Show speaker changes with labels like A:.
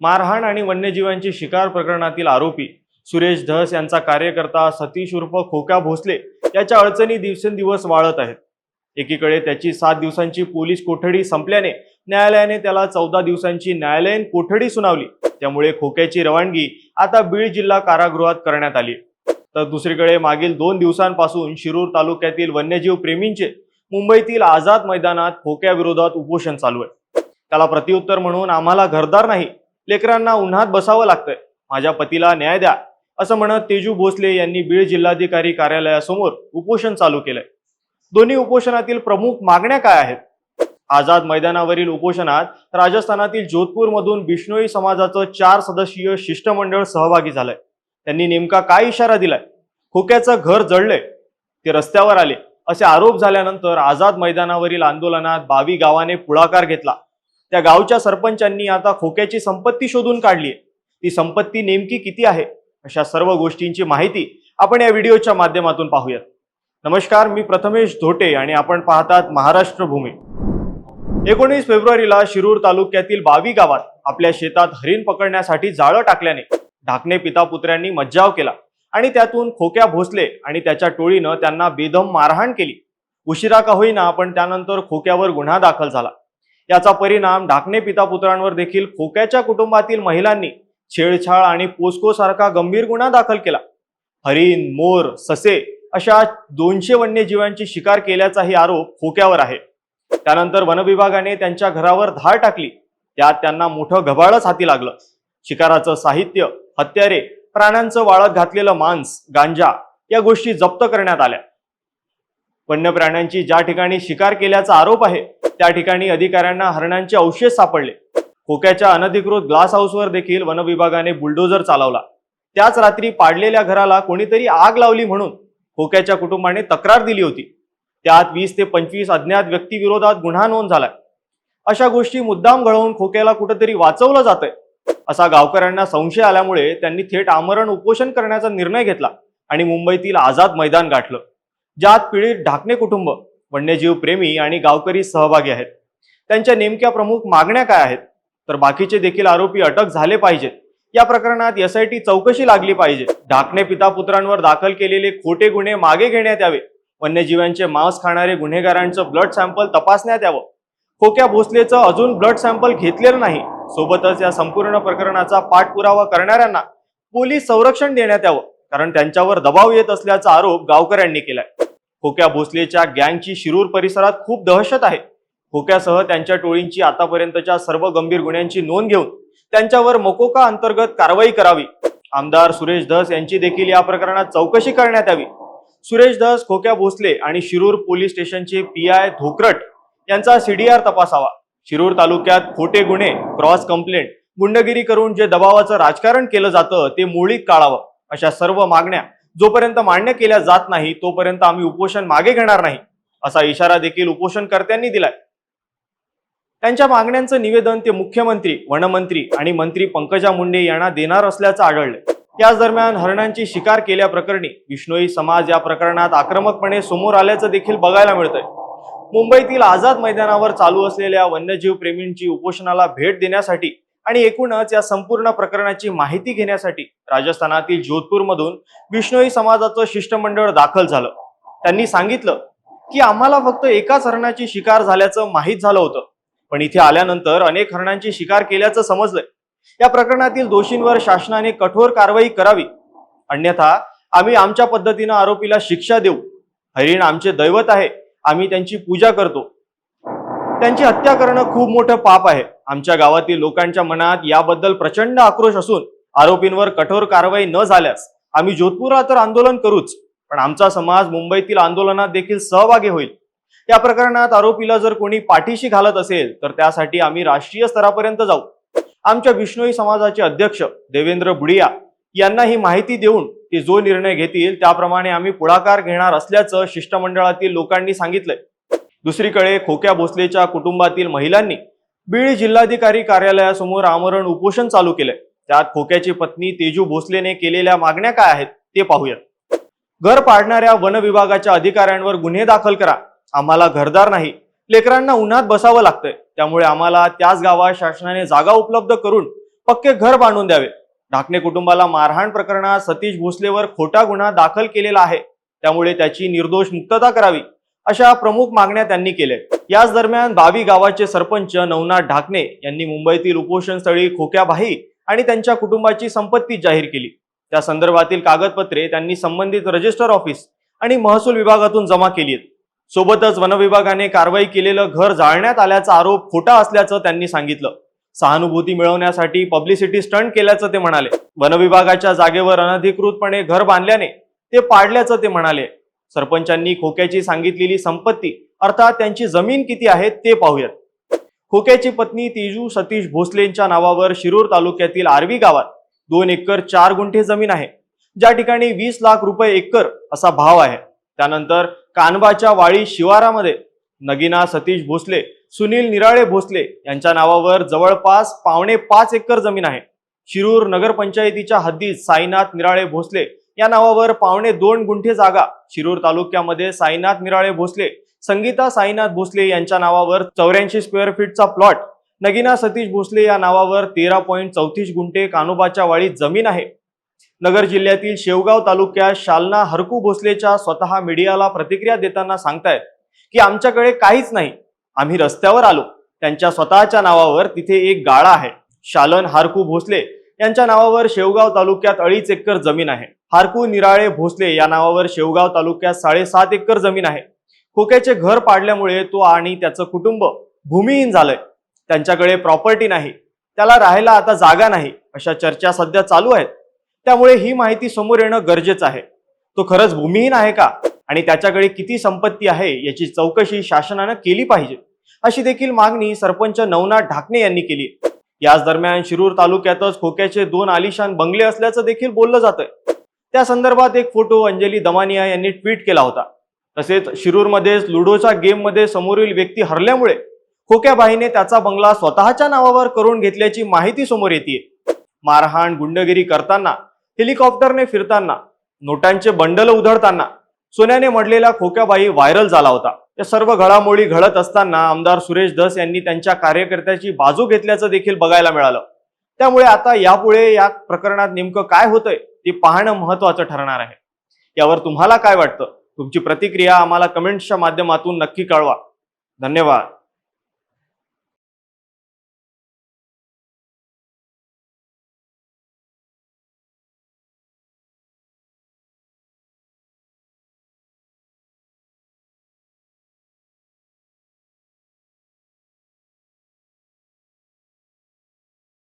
A: मारहाण आणि वन्यजीवांची शिकार प्रकरणातील आरोपी सुरेश धस यांचा कार्यकर्ता सतीश उर्फ खोक्या भोसले याच्या अडचणी दिवसेंदिवस वाढत आहेत. एकीकडे त्याची सात दिवसांची पोलीस कोठडी संपल्याने न्यायालयाने त्याला चौदा दिवसांची न्यायालयीन कोठडी सुनावली. त्यामुळे खोक्याची रवानगी आता बीड जिल्हा कारागृहात करण्यात आली तर दुसरीकडे मागील दोन दिवसांपासून शिरूर तालुक्यातील वन्यजीव प्रेमींचे मुंबईतील आझाद मैदानात खोक्याविरोधात उपोषण चालू आहे. त्याला प्रत्युत्तर म्हणून आम्हाला घरदार नाही लेकरांना उन्हात बसावं लागतंय. माझ्या पतीला न्याय द्या असं म्हणत तेजू भोसले यांनी बीड जिल्हाधिकारी कार्यालयासमोर उपोषण चालू केलंय. दोन्ही उपोषणातील प्रमुख मागण्या काय आहेत? आझाद मैदानावरील उपोषणात राजस्थानातील जोधपूरमधून बिष्णोई समाजाचं चार सदस्यीय शिष्टमंडळ सहभागी झालंय. त्यांनी नेमका काय इशारा दिलाय? खोक्याचं घर जळलंय. ते रस्त्यावर आले. असे आरोप झाल्यानंतर आझाद मैदानावरील आंदोलनात बावी गावाने पुढाकार घेतला. त्या गावच्या सरपंचांनी आता खोक्याची संपत्ती शोधून काढली ती संपत्ती नेमकी किती आहे? अशा सर्व गोष्टींची माहिती आपण या व्हिडिओच्या माध्यमातून पाहूयात. नमस्कार मी प्रथमेश धोटे आणि आपण पाहतात महाराष्ट्र भूमी. एकोणीस फेब्रुवारीला शिरूर तालुक्यातील बावी गावात आपल्या शेतात हरिण पकडण्यासाठी जाळं टाकल्याने ढाकणे पिता पुत्र्यांनी मज्जाव केला आणि त्यातून खोक्या भोसले आणि त्याच्या टोळीनं त्यांना बेदम मारहाण केली. उशिरा का होईना पण त्यानंतर खोक्यावर गुन्हा दाखल झाला. याचा परिणाम ढाकणे पिता पुत्रांवर देखील खोक्याच्या कुटुंबातील महिलांनी छेडछाड आणि पोस्को सारखा गंभीर गुन्हा दाखल केला. हरिण मोर ससे अशा दोनशे वन्यजीवांची शिकार केल्याचाही आरोप खोक्यावर आहे. त्यानंतर वनविभागाने त्यांच्या घरावर धाड टाकली. त्यात त्यांना मोठं घबाळच हाती लागलं. शिकाराचं साहित्य हत्यारे प्राण्यांचं वाळत घातलेलं मांस गांजा या गोष्टी जप्त करण्यात आल्या. वन्य प्राण्यांची ज्या ठिकाणी शिकार केल्याचा आरोप आहे त्या ठिकाणी अधिकाऱ्यांना हरणांचे अवशेष सापडले. खोक्याच्या अनधिकृत ग्लास हाऊसवर देखील वनविभागाने बुलडोजर चालवला. त्याच रात्री पाडलेल्या घराला कोणीतरी आग लावली म्हणून खोक्याच्या कुटुंबाने तक्रार दिली होती. त्यात वीस ते पंचवीस अज्ञात व्यक्तीविरोधात गुन्हा नोंद झालाय. अशा गोष्टी मुद्दाम घडवून खोक्याला कुठेतरी वाचवलं जातंय. असा गावकऱ्यांना संशय आल्यामुळे त्यांनी थेट आमरण उपोषण करण्याचा निर्णय घेतला आणि मुंबईतील आझाद मैदान गाठलं. ज्यात पीडित ढाकणे कुटुंब वन्यजीव प्रेमी आणि गावकरी सहभागी आहेत. त्यांच्या नेमक्या प्रमुख मागण्या काय आहेत? तर बाकीचे देखील आरोपी अटक झाले पाहिजेत. या प्रकरणात एस आय टी चौकशी लागली पाहिजे. ढाकणे पिता पुत्रांवर दाखल केलेले खोटे गुन्हे मागे घेण्यात यावे. वन्यजीवांचे मांस खाणारे गुन्हेगारांचं ब्लड सॅम्पल तपासण्यात यावं. खोक्या भोसलेचं अजून ब्लड सॅम्पल घेतलेलं नाही. सोबतच या संपूर्ण प्रकरणाचा पाठपुरावा करणाऱ्यांना पोलीस संरक्षण देण्यात यावं. कारण त्यांच्यावर दबाव येत असल्याचा आरोप गावकऱ्यांनी केलाय. खोक्या भोसलेच्या गँगची शिरूर परिसरात खूप दहशत आहे. खोक्यासह त्यांच्या टोळींची आतापर्यंतच्या सर्व गंभीर गुन्ह्यांची नोंद घेऊन त्यांच्यावर मकोका अंतर्गत कारवाई करावी. आमदार सुरेश धस यांची देखील या प्रकरणात चौकशी करण्यात यावी. सुरेश धस खोक्या भोसले आणि शिरूर पोलीस स्टेशनचे पी आय धोकरट यांचा सीडीआर तपासावा. शिरूर तालुक्यात खोटे गुन्हे क्रॉस कंप्लेंट गुंडगिरी करून जे दबावाचं राजकारण केलं जातं ते मुळीक काढावं अशा सर्व मागण्या जोपर्यंत मान्य केल्या जात नाही तोपर्यंत आम्ही उपोषण मागे घेणार नाही असा इशारा देखील उपोषणकर्त्यांनी दिलाय. त्यांच्या मागण्यांचं निवेदन ते मुख्यमंत्री वनमंत्री आणि मंत्री पंकजा मुंडे यांना देणार असल्याचं आढळलंय. त्याच दरम्यान हरणांची शिकार केल्याप्रकरणी विष्णोई समाज या प्रकरणात आक्रमकपणे समोर आल्याचं देखील बघायला मिळतंय. मुंबईतील आझाद मैदानावर चालू असलेल्या वन्यजीव प्रेमींची उपोषणाला भेट देण्यासाठी आणि एकूणच या संपूर्ण प्रकरणाची माहिती घेण्यासाठी राजस्थानातील जोधपूरमधून विष्णोई समाजाचं शिष्टमंडळ दाखल झालं. त्यांनी सांगितलं की आम्हाला फक्त एकाच हरणाची शिकार झाल्याचं माहीत झालं होतं. पण इथे आल्यानंतर अनेक हरणांची शिकार केल्याचं समजलंय. या प्रकरणातील दोषींवर शासनाने कठोर कारवाई करावी. अन्यथा आम्ही आमच्या पद्धतीनं आरोपीला शिक्षा देऊ. हरिण आमचे दैवत आहे. आम्ही त्यांची पूजा करतो. त्यांची हत्या करणं खूप मोठं पाप आहे. आमच्या गावातील लोकांच्या मनात याबद्दल प्रचंड आक्रोश असून आरोपींवर कठोर कारवाई न झाल्यास आम्ही जोधपुरात तर आंदोलन करूच पण आमचा समाज मुंबईतील आंदोलनात देखील सहभागी होईल. या प्रकरणात आरोपीला जर कोणी पाठीशी घालत असेल तर त्यासाठी आम्ही राष्ट्रीय स्तरापर्यंत जाऊ. आमच्या विष्णोई समाजाचे अध्यक्ष देवेंद्र बुडिया यांना ही माहिती देऊन ते जो निर्णय घेतील त्याप्रमाणे आम्ही पुढाकार घेणार असल्याचं शिष्टमंडळातील लोकांनी सांगितलंय. दुसरीकडे खोक्या भोसलेच्या कुटुंबातील महिलांनी बीड जिल्हाधिकारी कार्यालयासमोर आमरण उपोषण चालू केलंय. त्यात खोक्याची पत्नी तेजू भोसलेने केलेल्या मागण्या काय आहेत ते पाहूयात. घर पाडणाऱ्या वन विभागाच्या अधिकाऱ्यांवर गुन्हे दाखल करा. आम्हाला घरदार नाही. लेकरांना उन्हात बसावं लागतंय. त्यामुळे आम्हाला त्याच गावात शासनाने जागा उपलब्ध करून पक्के घर बांधून द्यावे. ढाकणे कुटुंबाला मारहाण प्रकरणात सतीश भोसलेवर खोटा गुन्हा दाखल केलेला आहे. त्यामुळे त्याची निर्दोष मुक्तता करावी. अशा प्रमुख मागण्या त्यांनी केल्या याच दरम्यान बावी गावाचे सरपंच नवनाथ ढाकणे यांनी मुंबईतील उपोषणस्थळी खोक्याबाई आणि त्यांच्या कुटुंबाची संपत्ती जाहीर केली. त्या संदर्भातील कागदपत्रे त्यांनी संबंधित रजिस्टर ऑफिस आणि महसूल विभागातून जमा केली आहेत सोबतच वनविभागाने कारवाई केलेलं घर जाळण्यात आल्याचा आरोप खोटा असल्याचं त्यांनी सांगितलं. सहानुभूती मिळवण्यासाठी पब्लिसिटी स्टंट केल्याचं ते म्हणाले. वनविभागाच्या जागेवर अनधिकृतपणे घर बांधल्याने ते पाडल्याचं ते म्हणाले. सरपंचांनी खोक्याची सांगितलेली संपत्ती अर्थात त्यांची जमीन किती आहे ते पाहूयात. खोक्याची पत्नी तेजू सतीश भोसलेंच्या नावावर शिरूर तालुक्यातील आर्वी गावात दोन एकर चार गुंठे जमीन आहे. ज्या ठिकाणी वीस लाख रुपये एकर असा भाव आहे. त्यानंतर कानबाच्या वाळी शिवारामध्ये नगिना सतीश भोसले सुनील निराळे भोसले यांच्या नावावर जवळपास पावणे पाच एकर जमीन आहे. शिरूर नगरपंचायतीच्या हद्दीत साईनाथ निराळे भोसले या नावावर पावणे दोन गुंठे जागा शिरूर तालुक्यामध्ये साईनाथ मिराळे भोसले संगीता साईनाथ भोसले यांच्या नावावर चौऱ्याऐंशी स्क्वेअर फीटचा प्लॉट नगिना सतीश भोसले या नावावर तेरा पॉईंट चौतीस गुंठे कानोबाच्या वाळीत जमीन आहे. नगर जिल्ह्यातील शेवगाव तालुक्यात शालना हरकू भोसलेच्या स्वतः मीडियाला प्रतिक्रिया देताना सांगतायत की आमच्याकडे काहीच नाही. आम्ही रस्त्यावर आलो. त्यांच्या स्वतःच्या नावावर तिथे एक गाळा आहे. शालन हारकू भोसले यांच्या नावावर शेवगाव तालुक्यात अडीच एकर जमीन आहे. हारकू निराळे भोसले या नावावर शेवगाव तालुक्यात साडेसात एकर जमीन आहे. खोक्याचे घर पाडल्यामुळे तो आणि त्याचं कुटुंब भूमिहीन झालंय. त्यांच्याकडे प्रॉपर्टी नाही. त्याला राहायला आता जागा नाही अशा चर्चा सध्या चालू आहेत. त्यामुळे ही माहिती समोर येणं गरजेचं आहे. तो खरंच भूमिहीन आहे का? आणि त्याच्याकडे किती संपत्ती आहे याची चौकशी शासनानं केली पाहिजे. अशी देखील मागणी सरपंच नवनाथ ढाकणे यांनी केली याच दरम्यान शिरूर तालुक्यातच खोक्याचे दोन आलिशान बंगले असल्याचं देखील बोललं जातंय. त्या संदर्भात एक फोटो अंजली दमानिया यांनी ट्विट केला होता. तसेच शिरूरमध्येच लुडोच्या गेममध्ये समोरील व्यक्ती हरल्यामुळे खोक्याबाईने त्याचा बंगला स्वतःच्या नावावर करून घेतल्याची माहिती समोर येते मारहाण गुंडगिरी करताना हेलिकॉप्टरने फिरताना नोटांचे बंडल उधळताना सोन्याने मडलेला खोक्याबाई व्हायरल झाला होता. या सर्व घडामोडी घडत असताना आमदार सुरेश धस यांनी त्यांच्या कार्यकर्त्याची बाजू घेतल्याचं देखील बघायला मिळालं. त्यामुळे आता यापुढे या प्रकरणात नेमकं काय होतंय ते पाहणं महत्वाचं ठरणार आहे. यावर तुम्हाला काय वाटतं? तुमची प्रतिक्रिया आम्हाला कमेंट्सच्या माध्यमातून नक्की कळवा. धन्यवाद.